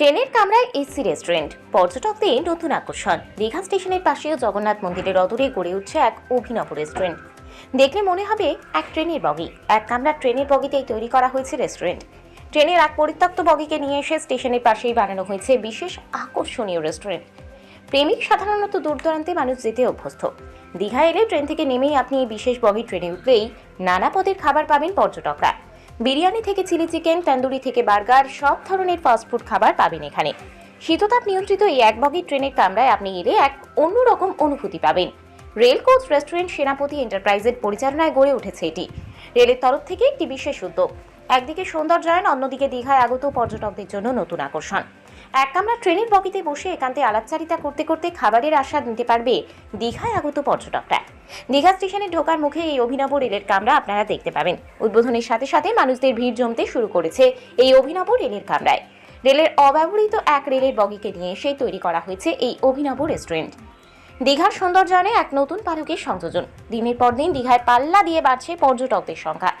ট্রেনের কামরায় AC restaurant, পর্যটকদের নতুন আকর্ষণ। দীঘা স্টেশনের পাশেও জগন্নাথ মন্দিরের অদূরে গড়ে উঠছে এক অভিনব রেস্টুরেন্ট। দেখলে মনে হবে এক ট্রেনের বগি, এক কামরার ট্রেনের বগিতেই তৈরি করা হয়েছে রেস্টুরেন্ট। ট্রেনের এক পরিত্যক্ত বগিকে নিয়ে এসে স্টেশনের পাশেই বানানো হয়েছে বিশেষ আকর্ষণীয় রেস্টুরেন্ট। প্রেমিক সাধারণত দূর দূরান্তে মানুষ যেতে অভ্যস্ত। দীঘা এলে ট্রেন থেকে নেমেই আপনি এই বিশেষ বগি ট্রেনে উঠলেই নানা পদের খাবার পাবেন পর্যটকরা। বিরিয়ানি থেকে চিলি চিকেন, তন্দুরি থেকে বার্গার, সব ধরনের ফাস্টফুড খাবার পাবেন এখানে। শীততাপ নিয়ন্ত্রিত এই এক বগি ট্রেনের কামরায় আপনি এলে এক অন্যরকম অনুভূতি পাবেন। রেল কোচ রেস্টুরেন্ট সেনাপতি এন্টারপ্রাইজের পরিচালনায় গড়ে উঠেছে এটি। রেলের তরফ থেকে একটি বিশেষ উদ্যোগ। একদিকে সৌন্দর্যায়ন, অন্যদিকে দীঘায় আগত পর্যটকদের জন্য নতুন আকর্ষণ। এক কামরা ট্রেনের বগিতে বসে একান্তে আলাপচারিতা করতে করতে খাবারের আস্বাদ নিতে পারবে দীঘায় আগত পর্যটকরা। দীঘা স্টেশনে ঢোকার মুখে এই অভিনব রেলের কামরা আপনারা দেখতে পাবেন। উদ্বোধনের সাথে সাথে মানুষদের ভিড় জমতে শুরু করেছে এই অভিনব রেলের কামরায়। রেলের অব্যবহৃত এক রেলের বগিকে নিয়ে এসে তৈরি করা হয়েছে এই অভিনব রেস্টুরেন্ট। দীঘার সৌন্দর্যায়নে এক নতুন পালকের সংযোজন। দিনের পর দিন দীঘায় পাল্লা দিয়ে বাড়ছে পর্যটকদের সংখ্যা।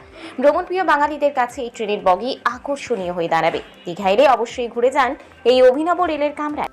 ভ্রমণপ্রিয় বাঙালিদের কাছে এই ট্রেনের বগি আকর্ষণীয় হয়ে দাঁড়াবে। দীঘা এলে অবশ্যই ঘুরে যান এই অভিনব রেলের কামরায়।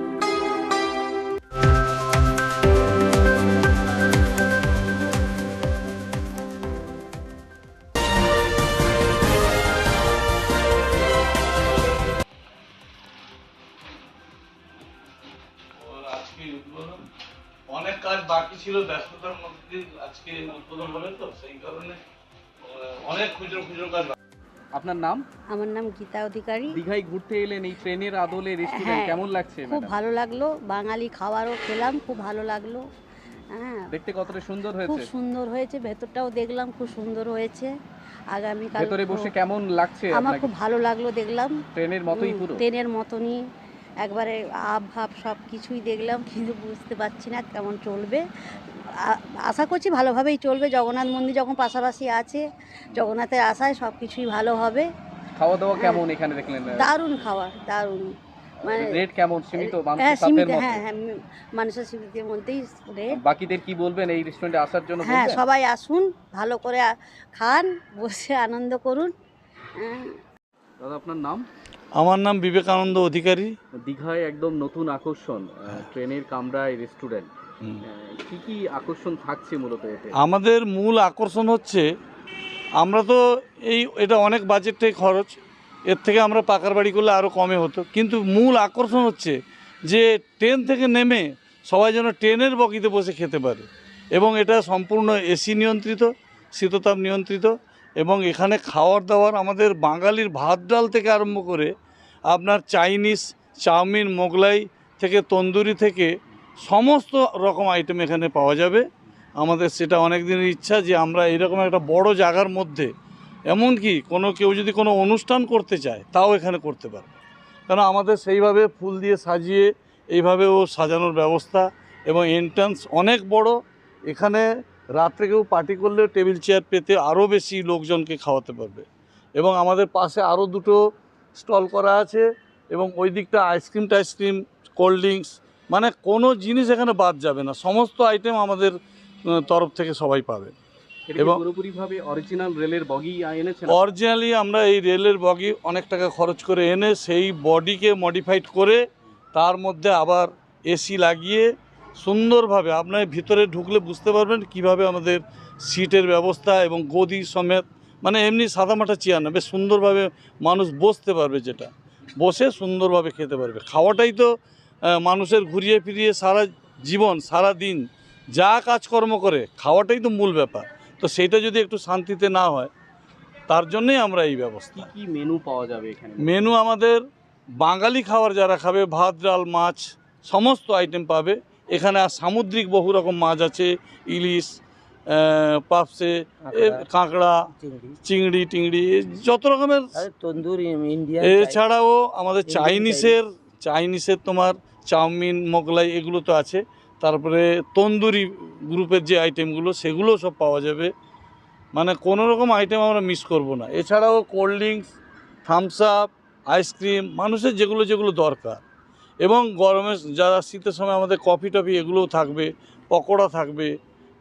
ছিল ব্যস্ততার মধ্যে আজকে উদ্বোধন হলো তো সেই কারণে অনেক খুচরো খুচরো কাজ আপনার নাম? আমার নাম গীতা অধিকারী। দীঘায় ঘুরতে এলেন এই ট্রেনের আদলে রেস্টুরেন্ট হ্যাঁ, কেমন লাগছে খুব ভালো লাগল বাঙালি খাবারও খেলাম খুব ভালো লাগল। হ্যাঁ দেখতে কতটা সুন্দর হয়েছে? খুব সুন্দর হয়েছে ভেতরটাও দেখলাম খুব সুন্দর হয়েছে। আগামীকাল ভেতরে বসে কেমন লাগছে আমার খুব ভালো লাগল দেখলাম। ট্রেনের মতোই পুরো? ট্রেনের মতনই। একবারে আপ ভাব সব কিছুই দেখলাম কিন্তু বুঝতে পারছি না কেমন চলবে। আশা করছি ভালোভাবেই চলবে। জগন্নাথ মন্দির যখন পাশাপাশি আছে জগন্নাথের আশায় সব কিছুই ভালো হবে। খাওয়া দাওয়া কেমন এখানে দেখলেন? দারুণ খাবার দারুণ। মানে রেট কেমন? সীমিত? হ্যাঁ সীমিত হ্যাঁ হ্যাঁ মানুষের সীমিতের মধ্যেই রেট বাকিদের কি বলবেন? এই রেস্টুরেন্টে আসার জন্য হ্যাঁ সবাই আসুন ভালো করে খান বসে আনন্দ করুন। হ্যাঁ। দাদা আপনার নাম? আমার নাম বিবেকানন্দ অধিকারী। দীঘায় একদম নতুন আকর্ষণ ট্রেনের কামরায় রেস্টুরেন্ট কি কি আকর্ষণ থাকছে মূলত এতে? আমাদের মূল আকর্ষণ হচ্ছে আমরা তো এই এটা অনেক বাজেটটাই খরচ এর থেকে আমরা পাকার বাড়ি করলে আরও কমে হতো। কিন্তু মূল আকর্ষণ হচ্ছে যে ট্রেন থেকে নেমে সবাই যেন ট্রেনের বগিতে বসে খেতে পারে। এবং এটা সম্পূর্ণ এসি নিয়ন্ত্রিত শীততাপ নিয়ন্ত্রিত এবং এখানে খাওয়ার দাওয়ার আমাদের বাঙালির ভাত ডাল থেকে আরম্ভ করে আপনার চাইনিজ, চাউমিন, মোগলাই থেকে তন্দুরি থেকে সমস্ত রকম আইটেম এখানে পাওয়া যাবে। আমাদের সেটা অনেক দিনের ইচ্ছা যে আমরা এরকম একটা বড় জায়গার মধ্যে, এমনকি কোনো কেউ যদি কোনো অনুষ্ঠান করতে চায়, তাও এখানে করতে পারবে। কারণ আমাদের সেইভাবে ফুল দিয়ে সাজিয়ে এইভাবেও সাজানোর ব্যবস্থা এবং এন্ট্রান্স অনেক বড়। এখানে রাত্রে কেউ পার্টি করলেও টেবিল চেয়ার পেতে আরও বেশি লোকজনকে খাওয়াতে পারবে। এবং আমাদের পাশে আরও দুটো স্টল করা আছে এবং ওই দিকটা আইসক্রিম টাইসক্রিম কোল্ড ড্রিঙ্কস মানে কোনো জিনিস এখানে বাদ যাবে না। সমস্ত আইটেম আমাদের তরফ থেকে সবাই পাবে। এবং- পুরোপুরি ভাবে অরিজিনাল রেলের বগি এনেছেন অরিজিনালি আমরা এই রেলের বগি অনেক টাকা খরচ করে এনে সেই বডিকে মডিফাইড করে তার মধ্যে আবার এসি লাগিয়ে সুন্দরভাবে আপনার ভিতরে ঢুকলে বুঝতে পারবেন কীভাবে আমাদের সিটের ব্যবস্থা এবং গদি সমেত মানে এমনি সাদামাটা চেয়ার না বেশ সুন্দরভাবে মানুষ বসতে পারবে যেটা। বসে সুন্দরভাবে খেতে পারবে। খাওয়াটাই তো মানুষের ঘুরিয়ে ফিরিয়ে সারা জীবন সারা দিন যা কাজকর্ম করে খাওয়াটাই তো মূল ব্যাপার। তো সেইটা যদি একটু শান্তিতে না হয় তার জন্যই আমরা এই ব্যবস্থা। কি কি মেনু পাওয়া যাবে এখানে? মেনু আমাদের বাঙালি খাবার যারা খাবে ভাত ডাল মাছ সমস্ত আইটেম পাবে। এখানে আর সামুদ্রিক বহু রকম মাছ আছে ইলিশ পাপসে কাঁকড়া। চিংড়ি। টিংড়ি যত রকমের তন্দুর ইন্ডিয়া এছাড়াও আমাদের চাইনিজের চাইনিজের তোমার চাউমিন মোগলাই এগুলো তো আছে। তারপরে তন্দুরি গ্রুপের যে আইটেমগুলো সেগুলো সব পাওয়া যাবে। মানে কোনো রকম আইটেম আমরা মিস করব না। এছাড়াও cold drinks Thums Up ice cream মানুষের যেগুলো যেগুলো দরকার। এবং গরমে যারা শীতের সময় আমাদের কফি টফি এগুলোও থাকবে, পকোড়া থাকবে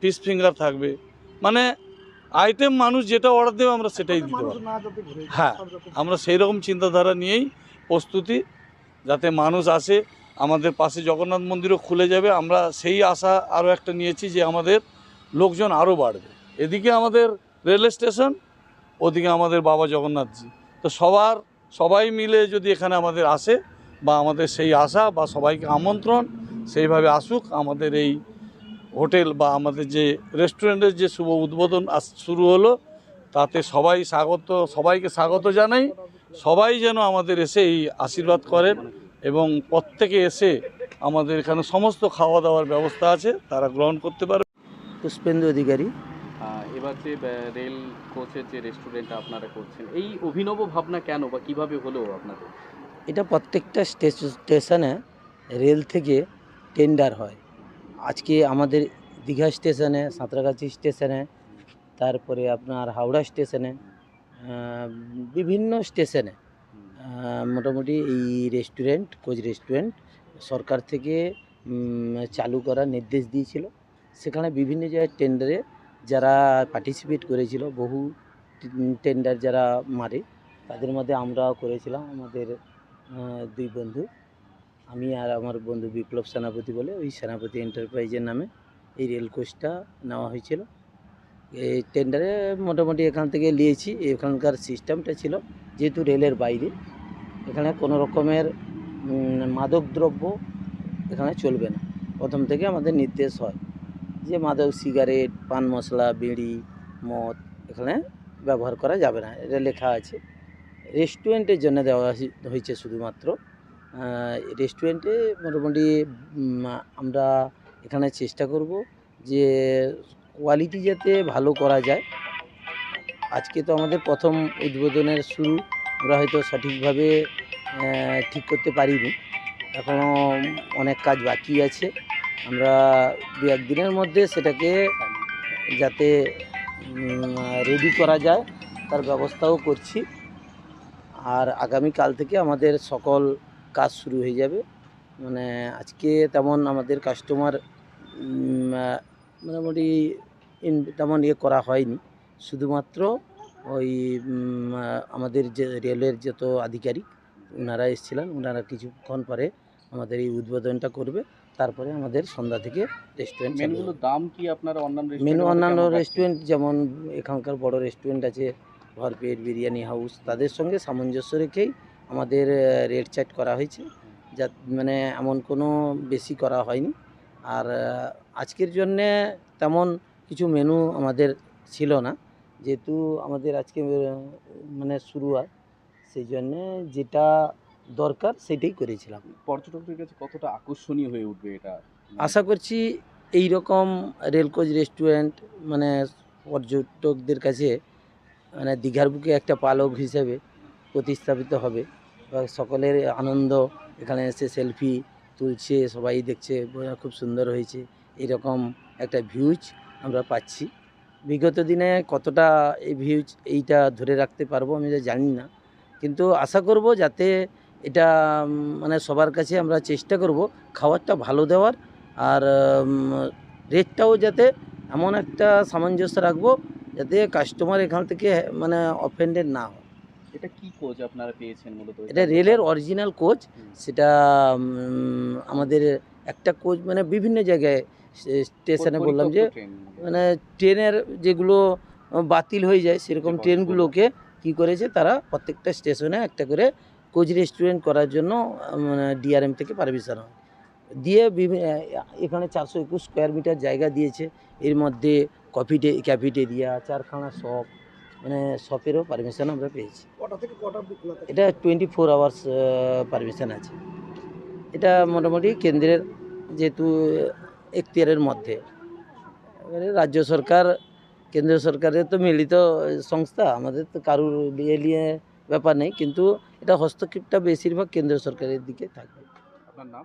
ফিস ফিঙ্গার থাকবে মানে আইটেম মানুষ যেটা অর্ডার দেবে আমরা সেটাই দিতে পারব। হ্যাঁ আমরা সেই রকম চিন্তাধারা নিয়েই প্রস্তুতি, যাতে মানুষ আসে, আমাদের পাশে জগন্নাথ মন্দিরও খুলে যাবে। আমরা সেই আশা আরও একটা নিয়েছি যে আমাদের লোকজন আরও বাড়বে। এদিকে আমাদের রেল স্টেশন, ওদিকে আমাদের বাবা জগন্নাথজি। তো সবার, সবাই মিলে যদি এখানে আমাদের আসে বা আমাদের সেই আশা বা সবাইকে আমন্ত্রণ সেইভাবে আসুক। আমাদের এই হোটেল বা আমাদের যে রেস্টুরেন্টের যে শুভ উদ্বোধন শুরু হলো তাতে সবাই স্বাগত সবাইকে স্বাগত জানাই। সবাই যেন আমাদের এসে এই আশীর্বাদ করেন এবং প্রত্যেকে এসে আমাদের এখানে সমস্ত খাওয়া দাওয়ার ব্যবস্থা আছে তারা গ্রহণ করতে পারে পুষ্পেন্দু অধিকারী। এবার যে রেল কোচের যে রেস্টুরেন্টটা আপনারা করছেন এই অভিনব ভাবনা কেন বা কীভাবে হলো আপনাদের? এটা প্রত্যেকটা স্টেশ- স্টেশনে রেল থেকে টেন্ডার হয়। আজকে আমাদের দীঘা স্টেশনে, সাঁতরাগাছি স্টেশনে, তারপরে আপনার হাওড়া স্টেশনে বিভিন্ন স্টেশনে মোটামুটি এই রেস্টুরেন্ট, কোচ রেস্টুরেন্ট সরকার থেকে চালু করার নির্দেশ দিয়েছিল। সেখানে বিভিন্ন জায়গায় টেন্ডারে যারা পার্টিসিপেট করেছিল, বহু টেন্ডার যারা মারে, তাদের মধ্যে আমরাও করেছিলাম। আমাদের দুই বন্ধু। আমি আর আমার বন্ধু বিপ্লব সেনাপতি বলে, ওই সেনাপতি এন্টারপ্রাইজের নামে এই রেল কোচটা নেওয়া হয়েছিল। এই টেন্ডারে মোটামুটি এখান থেকে নিয়েছি। এখানকার সিস্টেমটা ছিল যেহেতু রেলের বাইরে, এখানে কোনো রকমের মাদক দ্রব্য এখানে চলবে না। প্রথম থেকে আমাদের নির্দেশ হয় যে মাদক সিগারেট পান মশলা, বিড়ি, মদ এখানে ব্যবহার করা যাবে না। এটা লেখা আছে। রেস্টুরেন্টের জন্য দেওয়া হয়েছে- শুধুমাত্র। রেস্টুরেন্টে মোটামুটি আমরা এখানে চেষ্টা করব যে কোয়ালিটি যাতে ভালো করা যায়। আজকে তো আমাদের প্রথম উদ্বোধনের শুরু, আমরা হয়তো সঠিকভাবে ঠিক করতে পারিনি। এখনও অনেক কাজ বাকি আছে। আমরা দু একদিনের মধ্যে সেটাকে যাতে রেডি করা যায়, তার ব্যবস্থাও করছি। আর আগামী কাল থেকে আমাদের সকল কাজ শুরু হয়ে যাবে। মানে আজকে তেমন আমাদের কাস্টমার মোটামুটি ইন- তেমন ইয়ে করা হয়নি। শুধুমাত্র ওই আমাদের যে রেলের যত আধিকারিক ওনারা এসেছিলেন। ওনারা কিছুক্ষণ পরে আমাদের এই উদ্বোধনটা করবে। তারপরে আমাদের সন্ধ্যা থেকে রেস্টুরেন্ট মেনুগুলোর দাম কি আপনারা অন্যান্য মেনু অন্যান্য? রেস্টুরেন্ট যেমন এখানকার বড় রেস্টুরেন্ট আছে ভরপেট বিরিয়ানি হাউস তাদের সঙ্গে সামঞ্জস্য রেখেই আমাদের রেট চার্ট করা হয়েছে। যা মানে এমন কোনো বেশি করা হয়নি। আর আজকের জন্যে তেমন কিছু মেনু আমাদের ছিল না। যেহেতু আমাদের আজকে মানে শুরু হয় সেই জন্যে যেটা দরকার সেটাই করেছিলাম। পর্যটকদের কাছে কতটা আকর্ষণীয় হয়ে উঠবে এটা? আশা করছি এই রকম রেলকোচ রেস্টুরেন্ট মানে পর্যটকদের কাছে মানে দীঘার বুকে একটা পালক হিসেবে প্রতিস্থাপিত হবে। বা সকলের আনন্দ, এখানে এসে সেলফি তুলছে, সবাই দেখছে খুব সুন্দর হয়েছে। এরকম একটা ভিউজ আমরা পাচ্ছি। বিগত দিনে কতটা এই ভিউজ এইটা ধরে রাখতে পারব আমি জানি না। কিন্তু আশা করব যাতে এটা মানে সবার কাছে আমরা চেষ্টা করব খাবারটা ভালো দেওয়ার। আর রেটটাও যাতে এমন একটা সামঞ্জস্য রাখব যাতে কাস্টমার এখান থেকে মানে অফেন্ডেড না হয়। এটা কি কোচ আপনারা পেয়েছেন মূলত? এটা রেলের অরিজিনাল কোচ সেটা আমাদের একটা কোচ মানে বিভিন্ন জায়গায় স্টেশনে বললাম যে মানে ট্রেনের যেগুলো বাতিল হয়ে যায় সেরকম ট্রেনগুলোকে কি করেছে তারা প্রত্যেকটা স্টেশনে একটা করে কোচ রেস্টুরেন্ট করার জন্য মানে ডিআরএম থেকে পারমিশন হয়। দিয়ে বিভিন্ন এখানে চারশো একুশ স্কোয়ার মিটার জায়গা দিয়েছে। এর মধ্যে কফিটে ক্যাফিটেরিয়া চারখানা শপ মানে শপেরও পারমিশন আমরা পেয়েছি। এটা টোয়েন্টি ফোর আওয়ার্স পারমিশন আছে। এটা মোটামুটি কেন্দ্রের যেহেতু এখতিয়ারের মধ্যে। এবারে রাজ্য সরকার কেন্দ্র সরকারের তো মিলিত সংস্থা আমাদের তো কারুর ইয়ে নিয়ে ব্যাপার নেই কিন্তু এটা হস্তক্ষেপটা বেশিরভাগ কেন্দ্র সরকারের দিকে থাকবে আপনার নাম?